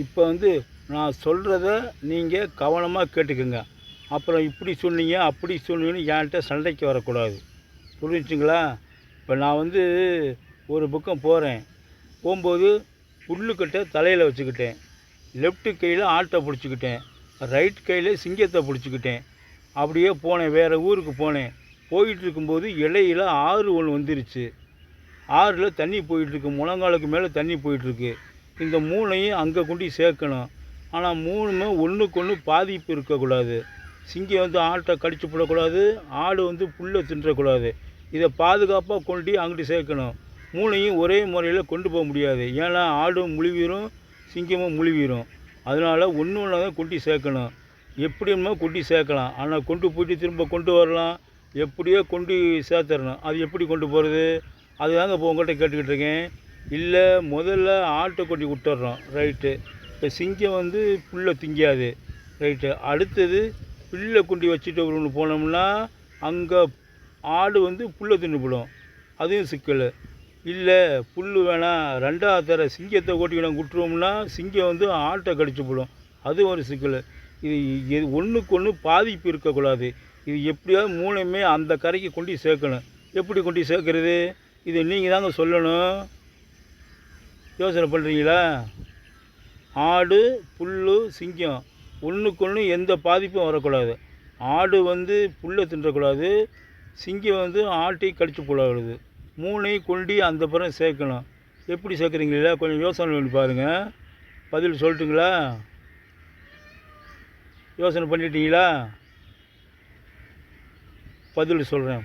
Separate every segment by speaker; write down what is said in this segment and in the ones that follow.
Speaker 1: இப்போ வந்து நான் சொல்கிறத நீங்கள் கவனமாக கேட்டுக்கோங்க. அப்புறம் இப்படி சொன்னீங்க அப்படி சொன்னீங்கன்னு என்கிட்ட சண்டைக்கு வரக்கூடாது. புரிஞ்சுங்களா இப்போ நான் வந்து ஒரு பக்கம் போகிறேன் போகும்போது புல்லுக்கட்டை தலையில் வச்சுக்கிட்டேன். லெஃப்ட்டு கையில் ஆட்டை பிடிச்சிக்கிட்டேன். ரைட் கையில் சிங்கத்தை பிடிச்சிக்கிட்டேன். அப்படியே போனேன் வேறு ஊருக்கு போனேன். போயிட்டு இருக்கும்போது இடையில ஆறு ஒன்று வந்துருச்சு. ஆறில் தண்ணி போயிட்டுருக்கு முழங்காலுக்கு மேலே தண்ணி போயிட்டுருக்கு. இந்த மூணையும் அங்கே கொண்டு சேர்க்கணும். ஆனால் மூணுமே ஒன்றுக்கு ஒன்று பாதிப்பு இருக்கக்கூடாது. சிங்கம் வந்து ஆட்டை கடிச்சு போடக்கூடாது ஆடு வந்து புல்லை தின்றக்கூடாது. இதை பாதுகாப்பாக கொண்டு அங்கிட்டு சேர்க்கணும். மூணையும் ஒரே முறையில் கொண்டு போக முடியாது. ஏன்னா ஆடும் முழுவீரும் சிங்கமும் முழுவிரும். அதனால் ஒன்று ஒன்றா தான் கொண்டு சேர்க்கணும். எப்படி கொண்டு சேர்க்கலாம். ஆனால் கொண்டு போயிட்டு திரும்ப கொண்டு வரலாம். எப்படியோ கொண்டு சேர்த்துடணும் அது எப்படி கொண்டு போகிறது அதுதாங்க இப்போ உங்கள்கிட்ட கேட்டுக்கிட்டு இருக்கேன். இல்லை முதல்ல ஆட்டை கொட்டி விட்டுறோம். ரைட்டு இப்போ சிங்கம் வந்து புல்லை திங்காது. ரைட்டு அடுத்தது புல்லை கொண்டு வச்சுட்டு ஒன்று போனோம்னா அங்கே ஆடு வந்து புல்லை தின்னுபிடும். அதுவும் சிக்கல். இல்லை புல் வேணாம் ரெண்டாவது தர சிங்கத்தை ஓட்டிக்கிட்டு விட்டுருவோம்னா சிங்கம் வந்து ஆட்டை கடிச்சு போடும் ஒரு சிக்கல். இது இது ஒன்றுக்கு ஒன்று பாதிப்பு இருக்கக்கூடாது. இது எப்படியாவது மூணுமே அந்த கரைக்கு கொண்டு சேர்க்கணும். எப்படி கொண்டு சேர்க்கறது? இது நீங்கள் தாங்க சொல்லணும். யோசனை பண்ணுறீங்களா ஆடு புல் சிங்கம். ஒன்றுக்கொன்று எந்த பாதிப்பும் வரக்கூடாது. ஆடு வந்து புல்லை தின்றக்கூடாது. சிங்கம் வந்து ஆட்டை கடிச்சு போடக்கூடாது. மூணையும் கொண்டு அந்த பிறகு சேர்க்கணும். எப்படி சேர்க்குறீங்களா கொஞ்சம் யோசனை பண்ணி பாருங்கள் பதில் சொல்லட்டுங்களா? யோசனை பண்ணிட்டீங்களா? பதில் சொல்கிறேன்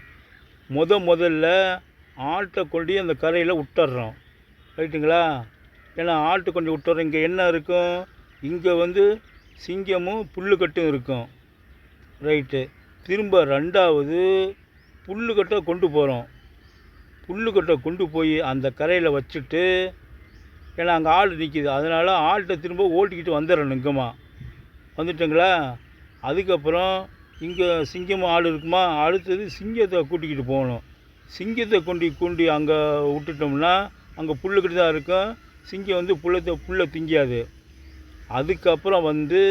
Speaker 1: முத முதல்ல ஆட்டை கொண்டு அந்த கரையில் விட்டுறோம் ரைட்டுங்களா? ஏன்னா ஆட்டு கொண்டு விட்டுறோம். இங்கே என்ன இருக்கும்? இங்கே வந்து சிங்கமும் புல்லுக்கட்டும் இருக்கும். ரைட்டு. திரும்ப ரெண்டாவது புல்லுக்கட்டை கொண்டு போகிறோம் புல்லுக்கட்டை கொண்டு போய் அந்த கரையில் வச்சுட்டு ஏன்னா அங்கே ஆடு நிற்கிது அதனால் ஆள்கிட்ட திரும்ப ஓட்டிக்கிட்டு வந்துடுறேன் இங்கேமா வந்துட்டுங்களா? அதுக்கப்புறம் இங்கே சிங்கமும் ஆள் இருக்குமா? அடுத்தது சிங்கத்தை கூட்டிக்கிட்டு போகணும். சிங்கத்தை கொண்டு கொண்டு அங்கே விட்டுட்டோம்னா அங்கே புல்லுக்கிட்டு தான் இருக்கும் சிங்கம் வந்து புல்லத்தை புல்லை திங்காது அதுக்கப்புறம் வந்து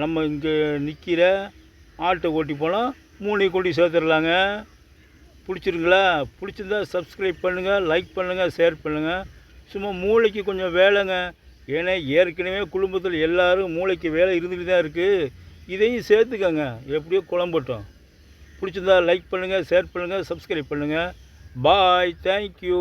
Speaker 1: நம்ம இங்கே நிற்கிற ஆட்டை ஓட்டி போனால் மூணையும் கொண்டு சேர்த்துடலாங்க. பிடிச்சிருங்களா? பிடிச்சிருந்தா சப்ஸ்கிரைப் பண்ணுங்கள் லைக் பண்ணுங்கள் ஷேர் பண்ணுங்கள் சும்மா மூளைக்கு கொஞ்சம் வேலைங்க. ஏன்னா ஏற்கனவே குடும்பத்தில் எல்லாரும் மூளைக்கு வேலை இருந்துகிட்டு தான் இருக்குது இதையும் சேர்த்துக்கோங்க. எப்படியோ குழம்பட்டும். பிடிச்சிருந்தா லைக் பண்ணுங்கள் ஷேர் பண்ணுங்கள் சப்ஸ்கிரைப் பண்ணுங்கள் பாய் தேங்க்யூ